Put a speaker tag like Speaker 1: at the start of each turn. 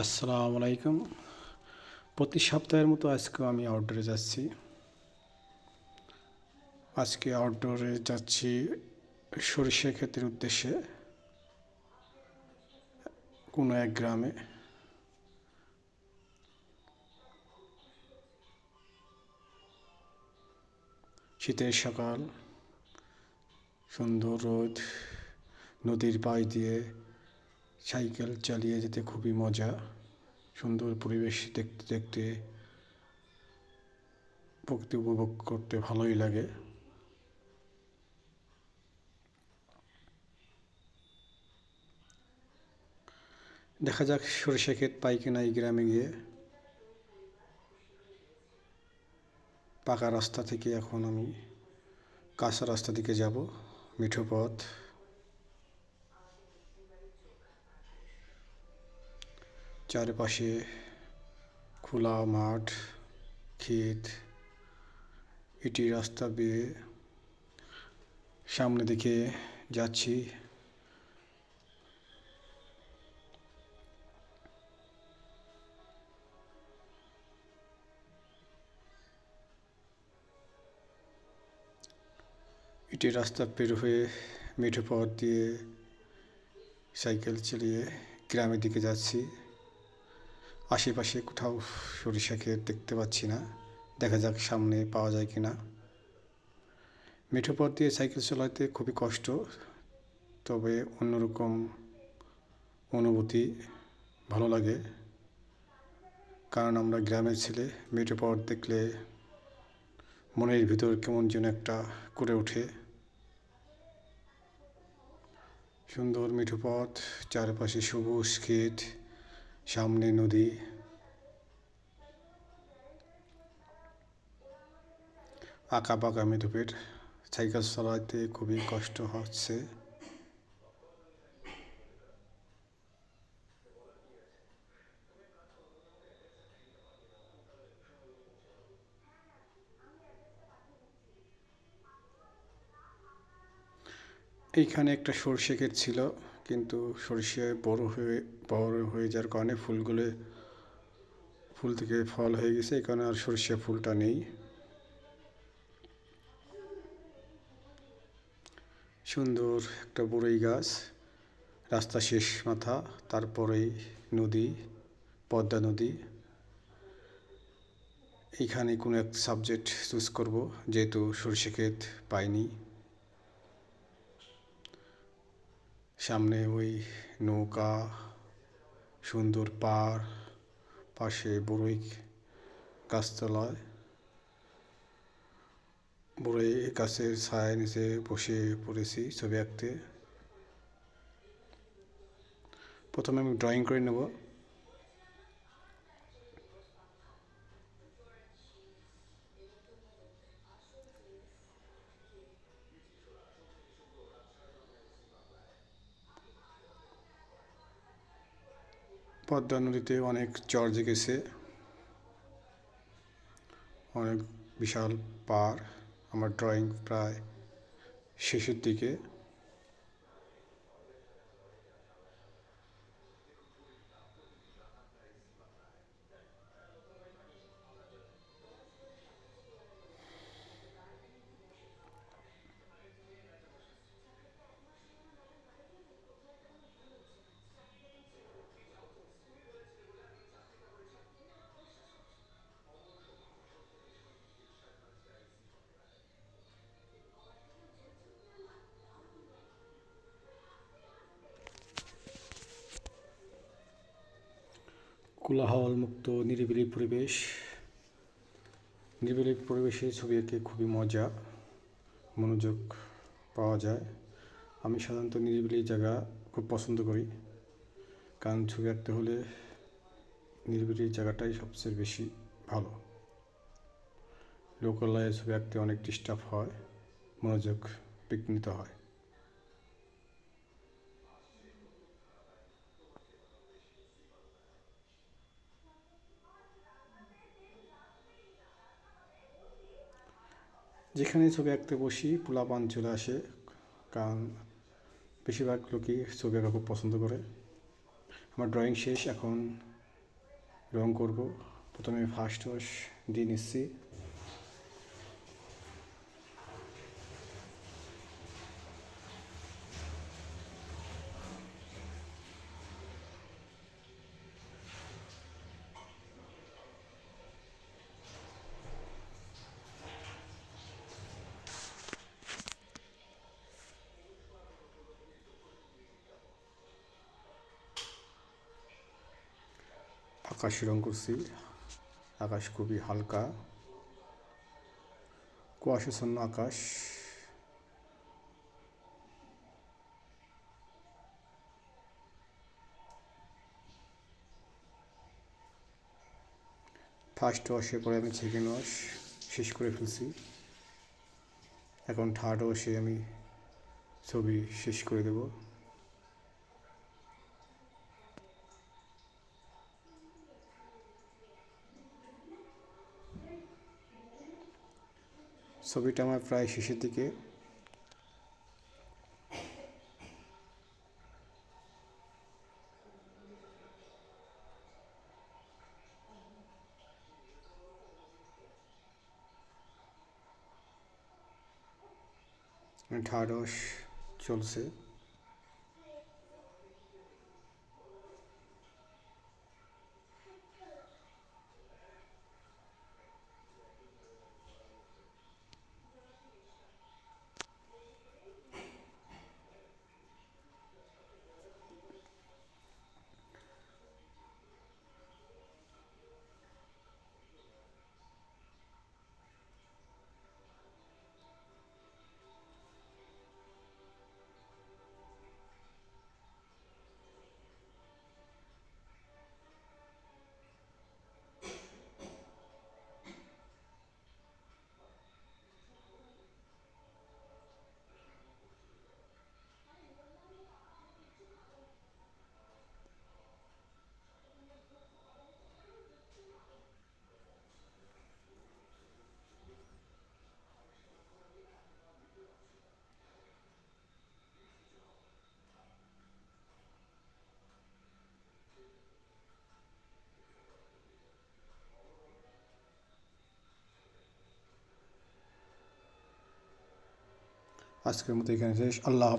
Speaker 1: আসসালামু আলাইকুম। প্রতি সপ্তাহের মতো আজকেও আমি আউটডোরে যাচ্ছি। আজকে আউটডোরে যাচ্ছি সরিষা ক্ষেতের উদ্দেশ্যে। কোনো এক গ্রামে। শীতের সকাল, সুন্দর রোদ, নদীর পাশ দিয়ে সাইকেল চালিয়ে যেতে খুবই মজা। সুন্দর পরিবেশ দেখতে দেখতে প্রকৃতি উপভোগ করতে ভালোই লাগে। দেখা যাক সরিষা ক্ষেত পাই কিনা এই গ্রামে গিয়ে। পাকা রাস্তা থেকে এখন আমি কাঁচা রাস্তা দিকে যাব, মিঠো পথ। চারপাশে খোলা মাঠ, ক্ষেত, এটি রাস্তা বেয়ে সামনে দিকে যাচ্ছি। এটি রাস্তা পের হয়ে মিঠো পথ দিয়ে সাইকেল চালিয়ে গ্রামের দিকে যাচ্ছি। আশেপাশে কোথাও সরিষা ক্ষেত দেখতে পাচ্ছি না। দেখা যাক সামনে পাওয়া যায় কি না মিঠো পথ দিয়ে সাইকেল চালাতে খুবই কষ্ট, তবে অন্যরকম অনুভূতি ভালো লাগে। কারণ আমরা গ্রামের ছেলে, মিঠো পথ দেখলে মনের ভিতর কেমন যেন একটা করে ওঠে। সুন্দর মিঠো পথ, চারপাশে সবুজ ক্ষেত। সামনে নদী। আঁকা পাকা মেধুপের সাইকেল চালাতে খুবই কষ্ট হচ্ছে। এইখানে একটা সর্ষে ক্ষেত ছিল। কিন্তু সরিষে বড় হয়ে বড় হয়ে যাওয়ার কারণে ফুলগুলো ফুল থেকে ফল হয়ে গেছে, এই কারণে আর সরিষা ফুলটা নেই। সুন্দর একটা বড়ই গাছ, রাস্তা শেষ মাথা, তারপরেই নদী, পদ্মা নদী। এইখানে কোনো এক সাবজেক্ট চুজ করব, যেহেতু সরিষা ক্ষেত পাইনি। সামনে ওই নৌকা, সুন্দর পাড় পাশে বড়ই গাছতলায়। বড়ই গাছের ছায়া নিচে বসে পড়েছি ছবি আঁকতে। প্রথমে আমি ড্রয়িং করে নেব। পদ্মা নদীতে অনেক চর জেগেছে। অনেক বিশাল পার আমার ড্রয়িং প্রায় শেষের দিকে। কোলাহল মুক্ত নিরিবিলি পরিবেশ। নিরিবিলি পরিবেশে ছবি এঁকে খুবই মজা, মনোযোগ পাওয়া যায়। আমি সাধারণত নিরিবিলি জায়গা খুব পছন্দ করি। কারণ ছবি আঁকতে হলে নিরিবিলি জায়গাটাই সবচেয়ে বেশি ভালো। লোকালয়ে ছবি আঁকতে অনেক ডিস্টার্ব হয়, মনোযোগ বিঘ্নিত হয়। যেখানে ছবি আঁকতে বসি, পোলাপান চলে আসে, কারণ বেশিরভাগ লোকই ছবি আঁকা খুব পছন্দ করে। আমার ড্রয়িং শেষ, এখন রং করব। প্রথমে ফার্স্ট ওয়াশ দিয়ে নিচ্ছি আকাশ রং করছি আকাশ খুবই হালকা। কুয়াশাচ্ছন্ন আকাশ। ফার্স্ট ওয়াশের পরে আমি সেকেন্ড ওয়াশ শেষ করে ফেলছি। এখন থার্ড ওয়াশে আমি ছবি শেষ করে দেবো। ছবিটা আমার প্রায় শেষের দিকে। ঢাড়স চলছে। আজকের মতো এখানে শেষ আল্লাহ।